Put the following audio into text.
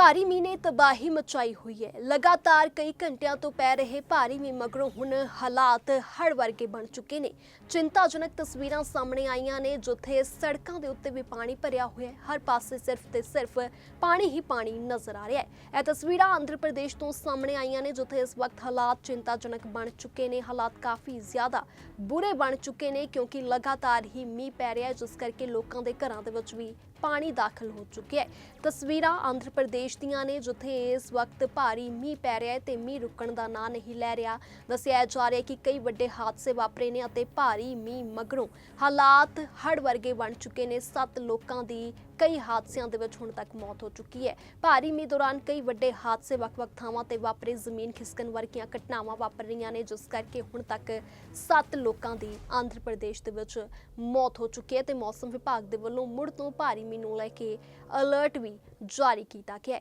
ਭਾਰੀ ਮੀਂਹ ਨੇ ਤਬਾਹੀ ਮਚਾਈ ਹੋਈ ਹੈ। ਲਗਾਤਾਰ ਕਈ ਘੰਟਿਆਂ ਤੋਂ ਪੈ ਰਹੇ ਭਾਰੀ ਮੀਂਹ ਮਗਰੋਂ ਹੁਣ ਹਾਲਾਤ ਹੜ ਵਰਗੇ ਬਣ ਚੁੱਕੇ ਨੇ। ਚਿੰਤਾਜਨਕ ਤਸਵੀਰਾਂ ਸਾਹਮਣੇ ਆਈਆਂ ਨੇ, ਜਿੱਥੇ ਸੜਕਾਂ ਦੇ ਉੱਤੇ ਵੀ ਪਾਣੀ ਭਰਿਆ ਹੋਇਆ ਹੈ। ਹਰ ਪਾਸੇ ਸਿਰਫ ਤੇ ਸਿਰਫ ਪਾਣੀ ਹੀ ਪਾਣੀ ਨਜ਼ਰ ਆ ਰਿਹਾ ਹੈ। ਇਹ ਤਸਵੀਰਾਂ ਆਂਧਰ ਪ੍ਰਦੇਸ਼ ਤੋਂ ਸਾਹਮਣੇ ਆਈਆਂ ਨੇ, ਜਿੱਥੇ ਇਸ ਵਕਤ ਹਾਲਾਤ ਚਿੰਤਾਜਨਕ ਬਣ ਚੁੱਕੇ ਨੇ। ਹਾਲਾਤ ਕਾਫੀ ਜ਼ਿਆਦਾ ਬੁਰੇ ਬਣ ਚੁੱਕੇ ਨੇ, ਕਿਉਂਕਿ ਲਗਾਤਾਰ ਹੀ ਮੀਂਹ ਪੈ ਰਿਹਾ ਹੈ, ਜਿਸ ਕਰਕੇ ਲੋਕਾਂ ਦੇ ਘਰਾਂ ਦੇ ਵਿੱਚ ਵੀ ਪਾਣੀ ਦਾਖਲ ਹੋ ਚੁੱਕਿਆ ਹੈ। ਤਸਵੀਰਾਂ ਆਂਧਰ ਪ੍ਰਦੇਸ਼ ਦੀਆਂ ਨੇ ਜਿੱਥੇ ਇਸ ਵਕਤ ਭਾਰੀ ਮੀਂਹ ਪੈ ਰਿਹਾ ਹੈ ਤੇ ਮੀਂਹ ਰੁਕਣ ਦਾ ਨਾਂ ਨਹੀਂ ਲੈ ਰਿਹਾ। ਦੱਸਿਆ ਜਾ ਰਿਹਾ ਕਿ ਕਈ ਵੱਡੇ ਹਾਦਸੇ ਵਾਪਰੇ ਨੇ ਅਤੇ ਭਾਰੀ ਮੀਂਹ ਮਗਰੋਂ ਹਾਲਾਤ ਹੜ ਵਰਗੇ ਬਣ ਚੁੱਕੇ ਨੇ। ਸੱਤ ਲੋਕਾਂ ਦੀ ਕਈ ਹਾਦਸਿਆਂ ਦੇ ਵਿੱਚ ਹੁਣ ਤੱਕ ਮੌਤ ਹੋ ਚੁੱਕੀ ਹੈ। ਭਾਰੀ ਮੀਂਹ ਦੌਰਾਨ ਕਈ ਵੱਡੇ ਹਾਦਸੇ ਵੱਖ-ਵੱਖ ਥਾਵਾਂ ਤੇ ਵਾਪਰੇ। ਜ਼ਮੀਨ ਖਿਸਕਣ ਵਰਗੀਆਂ ਘਟਨਾਵਾਂ ਵਾਪਰ ਰਹੀਆਂ ਨੇ, ਜਿਸ ਕਰਕੇ ਹੁਣ ਤੱਕ ਸੱਤ ਲੋਕਾਂ ਦੀ ਆਂਧਰ ਪ੍ਰਦੇਸ਼ ਦੇ ਵਿੱਚ ਮੌਤ ਹੋ ਚੁੱਕੀ ਹੈ ਤੇ ਮੌਸਮ ਵਿਭਾਗ ਦੇ ਵੱਲੋਂ ਮੁੜ ਤੋਂ ਭਾਰੀ ਮੀਂਹ ਨੂੰ ਲੈ ਕੇ ਅਲਰਟ ਵੀ ਜਾਰੀ ਕੀਤਾ ਗਿਆ